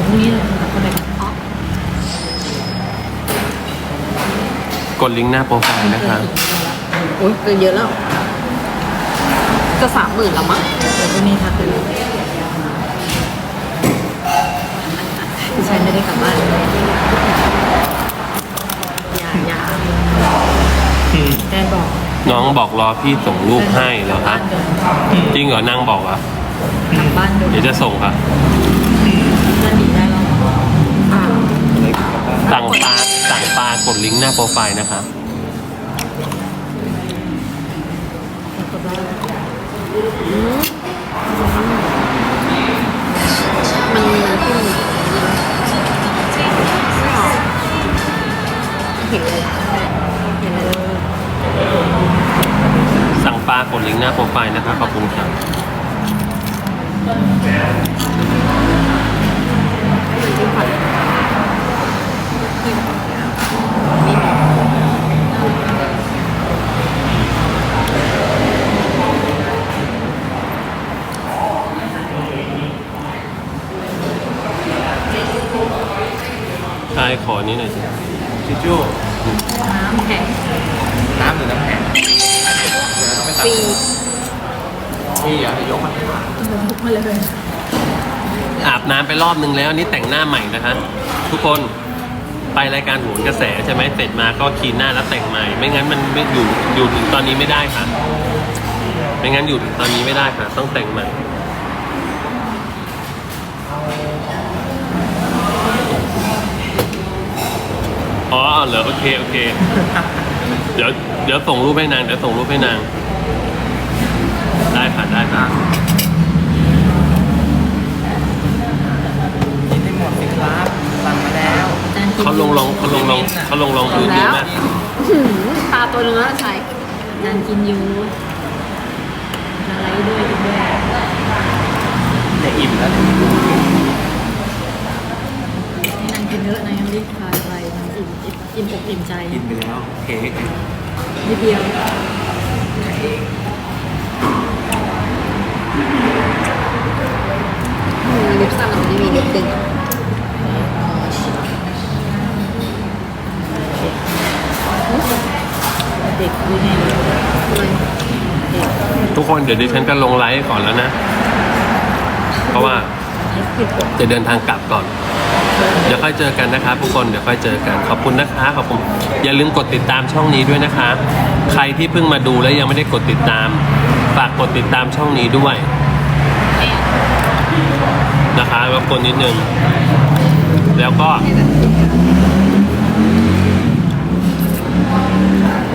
ดี๋ยวพรุ่งนี้เราจะคนไหนกันอ๋อกดลิงก์หน้าโปรไฟล์นะคะ โอ้ยเกินเยอะแล้ว จะสามหมื่นแล้วมั้งเดี๋ยวพรุ่งนี้ทักไปดูพี่ชายไม่ได้กลับบ้านอย่าอย่าแดนบอกน้องบอกรอพี่ส่งรูปให้เหรอคะ จริงเหรอ นางบอกเหรอะกลับบ้านดูเดี๋ยวจะส่งค่ะ สั่งปลาสั่งปลากดลิงก์หน้าโปรไฟล์นะคะมันขึ้นเห็นเลยเห็นเลยสั่งปลากดลิงก์หน้าโปรไฟล์นะคะขอบคุณค่ะที่ผ่านที่ผ่านมีใช่ขอนี้หน่อยสิทิชชู่น้ำแข็งน้ำหรือน้ำแข็งเดี๋ยวต้องไปตัดปีพี่อะยกมันทุกมาเลยอาบน้ำไปรอบนึงแล้วอันนี่แต่งหน้าใหม่นะคะ ทุกคน ไปรายการโหนกระแสใช่ไหมเสร็จมาก็คลีนหน้าแล้วแต่งใหม่ ไม่งั้นมันไม่อยู่อยู่ถึงตอนนี้ไม่ได้ค่ะ ไม่งั้นอยู่ถึงตอนนี้ไม่ได้ค่ะ ต้องแต่งใหม่อ๋อเหรอโอเคโอเค เดี๋ยวเดี๋ยวส่งรูปให้นางเดี๋ยวส่งรูปให้นาง ได้ค่ะได้ค่ะ เขาลงลองเขาลงลองเขาลงลองพื้นดีมากตาตัวนึงแล้วใช่นันกินยูอะไรด้วยด้วยเดี๋ยวอิ่มแล้วนันกินเยอะนะยังรีบทานไปมันอิ่มอิ่มอกอิ่มใจกินไปแล้วเค้กนิดเดียวลิปซันเราไม่มีลิปดึง เด็กดูไงเลยเด็กทุกคนเดี๋ยวดิฉันจะลงไลฟ์ก่อนแล้วนะ เพราะว่าจะเดินทางกลับก่อน เดี๋ยวค่อยเจอกันนะคะทุกคนเดี๋ยวค่อยเจอกันขอบคุณนะคะขอบคุณอย่าลืมกดติดตามช่องนี้ด้วยนะคะ ใครที่เพิ่งมาดูแล้วยังไม่ได้กดติดตาม ฝากกดติดตามช่องนี้ด้วย นะคะรบกวนนิดนึงแล้วก็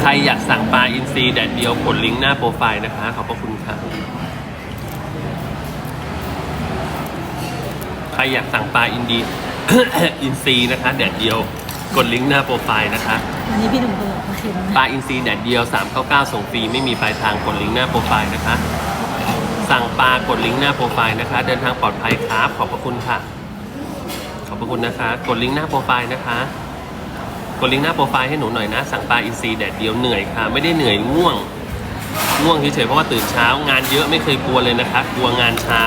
ครอยากสั่งปลาอินทรีแดดเดียวกดลิงก์หน้าโปรไฟล์นะคะ ขอบพระคุณค่ะใครอยากสั่งปลาอินดี อินซีนะคะ แดดเดียวกดลิงก์หน้าโปรไฟล์นะคะ อันนี้พี่หนุ่มเขาบอกว่าเค็มปลาอินซีแดดเดียว 399 ส่งฟรีไม่มีปลายทางกดลิงก์หน้าโปรไฟล์นะคะ สั่งปลากดลิงก์หน้าโปรไฟล์นะคะ เดินทางปลอดภัยครับ ขอบพระคุณค่ะ ขอบพระคุณนะคะ กดลิงก์หน้าโปรไฟล์นะคะ กดลิงก์หน้าโปรไฟล์ให้หนูหน่อยนะ สั่งปลาอินซีแดดเดียวเหนื่อยค่ะ ไม่ได้เหนื่อยง่วง ง่วงเฉยๆเพราะว่าตื่นเช้า งานเยอะไม่เคยกลัวเลยนะคะ กลัวงานเช้า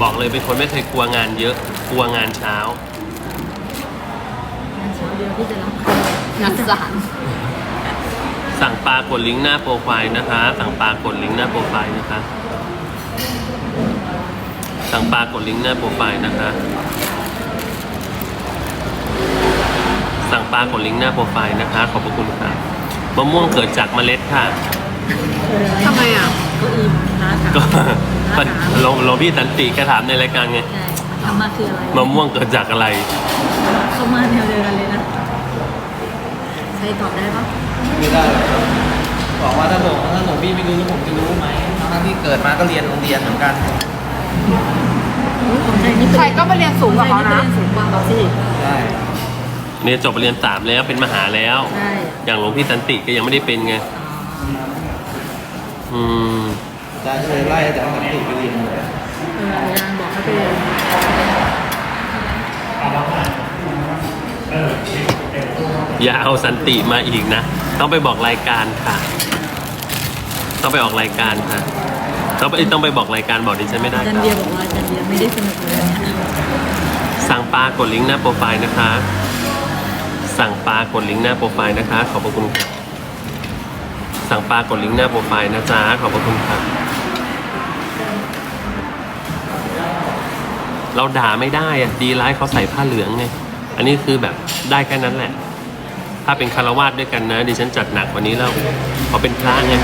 บอกเลยเป็นคนไม่เคยกลัวงานเยอะ กลัวงานเช้า งานเช้าเดียวที่จะรับงานสารสั่งปลากดลิงก์หน้าโปรไฟล์นะคะ สั่งปลากดลิงก์หน้าโปรไฟล์นะคะ สั่งปลากดลิงก์หน้าโปรไฟล์นะคะ สั่งปลากดลิงก์หน้าโปรไฟล์นะคะ ขอบพระคุณค่ะมะม่วงเกิดจากเมล็ดค่ะ ทำไมอะก็อิ่มร้านก็อาหารลงลงพี่สันติแกถามในรายการไงใช่ทำมาคืออะไรมะม่วงเกิดจากอะไร เข้ามาแนวเดียวกันเลยนะ ใครตอบได้ปะไม่ได้บอกว่าถ้าหลงถ้าหลงพี่ไม่รู้แล้วผมจะรู้ไหมทั้งที่เกิดมาก็เรียนโรงเรียนเหมือนกัน อุ๊ยของใครนี่เป็นใครก็ไปเรียนสูงกว่าเขาใครนะนี่เป็นสูงกว่าเขาสิ ใช่ เนี่ยจบเรียนสามแล้วเป็นมหาแล้ว ใช่ อย่างหลวงพี่สันติก็ยังไม่ได้เป็นไง อืมอาจารย์เคยไล่อาจารย์สันติไปเรียนเลยเอออาจารย์บอกให้ไปเรียนอย่าเอาสันติมาอีกนะ ต้องไปบอกรายการค่ะ ต้องไปออกรายการค่ะ ต้องไปต้องไปบอกรายการบอกดิฉันไม่ได้อาจารย์ค่ะเบียร์บอกว่าอาจารย์เบียร์ไม่ได้สนุกเลยนะปลากดลิงก์หน้าโปรไฟล์นะคะ สั่งปลากดลิงก์หน้าโปรไฟล์นะคะ ขอบพระคุณค่ะสั่งปลากดลิงก์หน้าโปรไฟล์นะจ๊ะขอบพระคุณค่ะเราด่าไม่ได้อะดีไลท์เขาใส่ผ้าเหลืองไงอันนี้คือแบบได้แค่นั้นแหละ ถ้าเป็นคารวาสด้วยกันนะดิฉันจัดหนักกว่านี้แล้วเขาเป็นพระไง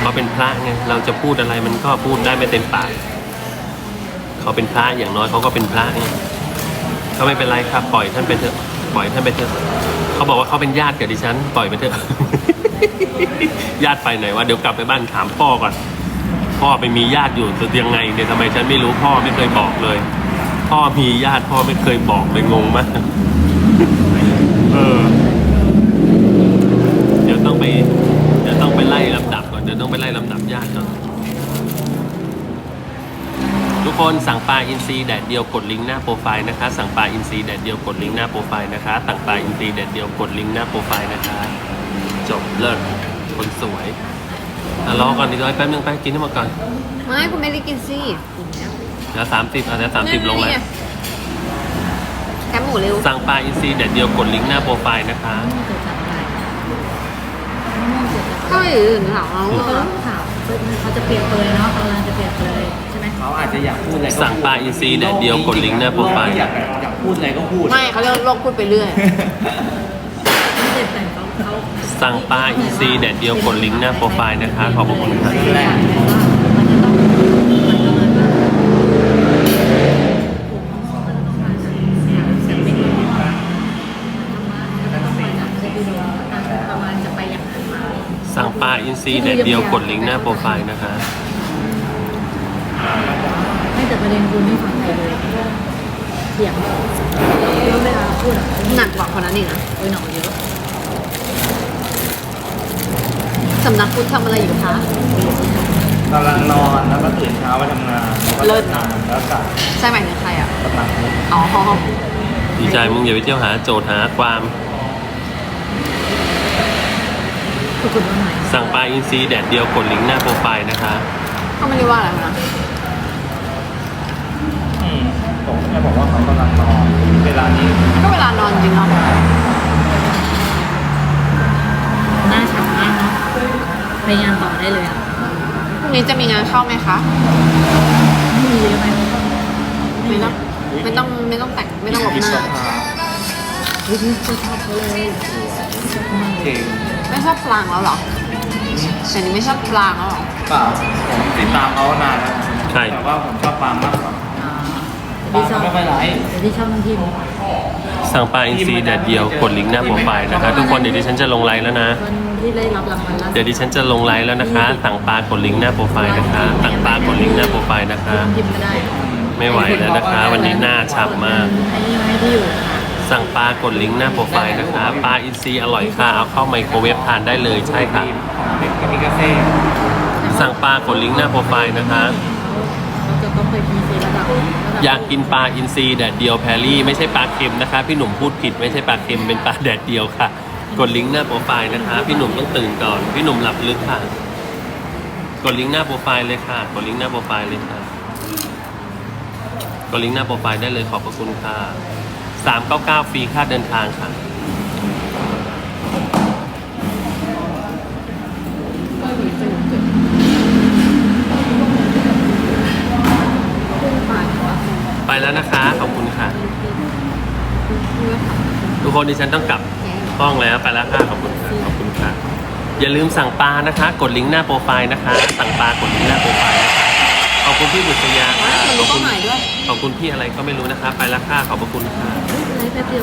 เขาเป็นพระไงเราจะพูดอะไรมันก็พูดได้ไม่เต็มปากเขาเป็นพระอย่างน้อยเขาก็เป็นพระไงก็ไม่เป็นไรครับปล่อยท่านไปเถอะ ปล่อยท่านไปเถอะเขาบอกว่าเขาเป็นญาติกับดิฉัน ปล่อยไปเถอะ ญาติไปไหนวะเดี๋ยวกลับไปบ้านถามพ่อก่อน พ่อไปมีญาติอยู่จะยังไงเนี่ยทำไมฉันไม่รู้พ่อไม่เคยบอกเลย พ่อมีญาติพ่อไม่เคยบอกเลยงงมาก เออ เดี๋ยวต้องไป เดี๋ยวต้องไปไล่ลำดับก่อน เดี๋ยวต้องไปไล่ลำดับญาติก่อน ทุก คนสั่งปลาอินทรีแดดเดียวกดลิงก์หน้าโปรไฟล์นะคะสั่งปลาอินทรีแดดเดียวกดลิงก์หน้าโปรไฟล์นะคะสั่งปลาอินทรีแดดเดียวกดลิงก์หน้าโปรไฟล์นะคะ จบเลิศคนสวยอะรอก่อนดีกว่าแป๊บนึงไปกินให้หมดก่อนไม่คุณไม่ได้กินสิเดี๋ยวสามสิบอะเดี๋ยวสามสิบลงแล้ว แคบหมูเร็วสั่งปลาอินทรีแดดเดียวกดลิงก์หน้าโปรไฟล์นะคะก็อื่นถามเราเขาต้ องถามเขาจะเปลี่ยนเปลยเนาะเขากำลังจะเปลี่ยนเปลยใช่ไหมเขาอาจจะอยากพูดอะไรก็สั่งปลาอินทรีแดดเดียวกดลิงก์หน้าโปรไฟล์ อยากอยากพูดอะไรก็พูด ไม่เขาเรียกโลกพูดไปเรื่อย ไม่ได้แต่งเขาเขาสั่งปลาอินทรีแดดเดียวกดลิงก์หน้าโปรไฟล์นะคะขอบพระคุณค่ะมันจะต้องมัน ปลาอินทรีแดดเดียวกดลิงก์หน้าโปรไฟล์นะคะ ไม่แต่ประเด็นคุณไม่ฟังใครเลยเถียงแล้วเวลาพูดอะหนักกว่าคนนั้นอีกนะโอ้ยหนอเยอะสำนักพุทธทำอะไรอยู่คะ กำลังนอนแล้วก็ตื่นเช้าไปทำงานแล้วก็เลิศ ทำงานแล้วกลับใช่หมายถึงใครอะ กำลังอ๋อ ดีใจมึงอย่าไปเที่ยวหาโจทย์หาความ คือคุณว่าไงสั่งปลาอินทรีแดดเดียวกดลิงก์หน้าโปรไฟล์นะคะก็ไม่ได้ว่าอะไรนะอืมผมแค่บอกว่าเขากำลังนอนเวลานี้ก็เวลานอนจริงเนาะหน้าฉ่ำมากเนาะไปงานต่อได้เลยอะพรุ่งนี้จะมีงานเข้าไหมคะไม่มีเลยไหมไม่ต้องไม่ต้องไม่ต้องแต่งไม่ต้องหลบวิหศน้าวะวิธีชอบเขาเลย เก่ง ไม่ชอบพลางแล้วเหรอเดี๋ยวนี้ไม่ชอบพลางแล้วเหรอเปล่าผมติดตามเขานานแล้วใช่ แต่ว่าผมชอบปาล์มมากกว่าอ่าปาที่ล์มชอบไม่ค่อยไลฟ์ แต่ที่ชอบน้องพิมพ์สั่งปลาอินทรีแดดเดียวกดลิงก์หน้าโปรไฟล์นะคะทุกคนเดี๋ยวดิฉันจะลงไลน์แล้วนะ คนที่ได้รับรางวัลล่าสุเดี๋ยวดิฉันจะลงไลน์แล้วนะคะ สั่งปลากดลิงก์หน้าโปรไฟล์นะคะสั่งปลากดลิงก์หน้าโปรไฟล์นะคะพิมพ์ไม่ได้ไม่ไหวแล้วนะคะ วันนี้หน้าฉ่ำมากไอ้นี่มาให้ที่อยู่ค่ะ สั่งปลากดลิงก์หน้าโปรไฟล์นะคะปลาอินทรีอร่อยค่ะเอาเข้าไมโครเวฟทานได้เลยใช่ค่ะเด็กกิมิกาเซ่สั่งปลากดลิงก์หน้าโปรไฟล์นะคะเขาจะต้องไปพีซีระดับระดับอยากกินปลาอินทรีแดดเดียวแพรรี่ไม่ใช่ปลาเค็มนะคะ พี่หนุ่มพูดผิดไม่ใช่ปลาเค็มเป็นปลาแดดเดียวค่ะ กดลิงก์หน้าโปรไฟล์นะคะ พี่หนุ่มต้องตื่นก่อนพี่หนุ่มหลับลึกค่ะ กดลิงก์หน้าโปรไฟล์เลยค่ะ กดลิงก์หน้าโปรไฟล์เลยค่ะ กดลิงก์หน้าโปรไฟล์ได้เลยขอบพระคุณค่ะ 399 ฟรีค่าเดินทางค่ะ ไปแล้วนะคะ ขอบคุณค่ะ ทุกคนดิฉันต้องกลับห้องแล้วไปแล้วค่ะ ขอบคุณค่ะขอบคุณค่ะ อย่าลืมสั่งปลานะคะ กดลิงก์หน้าโปรไฟล์นะคะ สั่งปลากดลิงก์หน้าโปรไฟล์นะคะ อบคุณพี่บุษยาว้าค่ะยมันขรู้อบเป้าคุณหมายด้วยขอบคุณพี่อะไรก็ไม่รู้นะคะ ไปแล้วค่ะขอบพระคุณค่ะไลฟ์แป๊บเดียว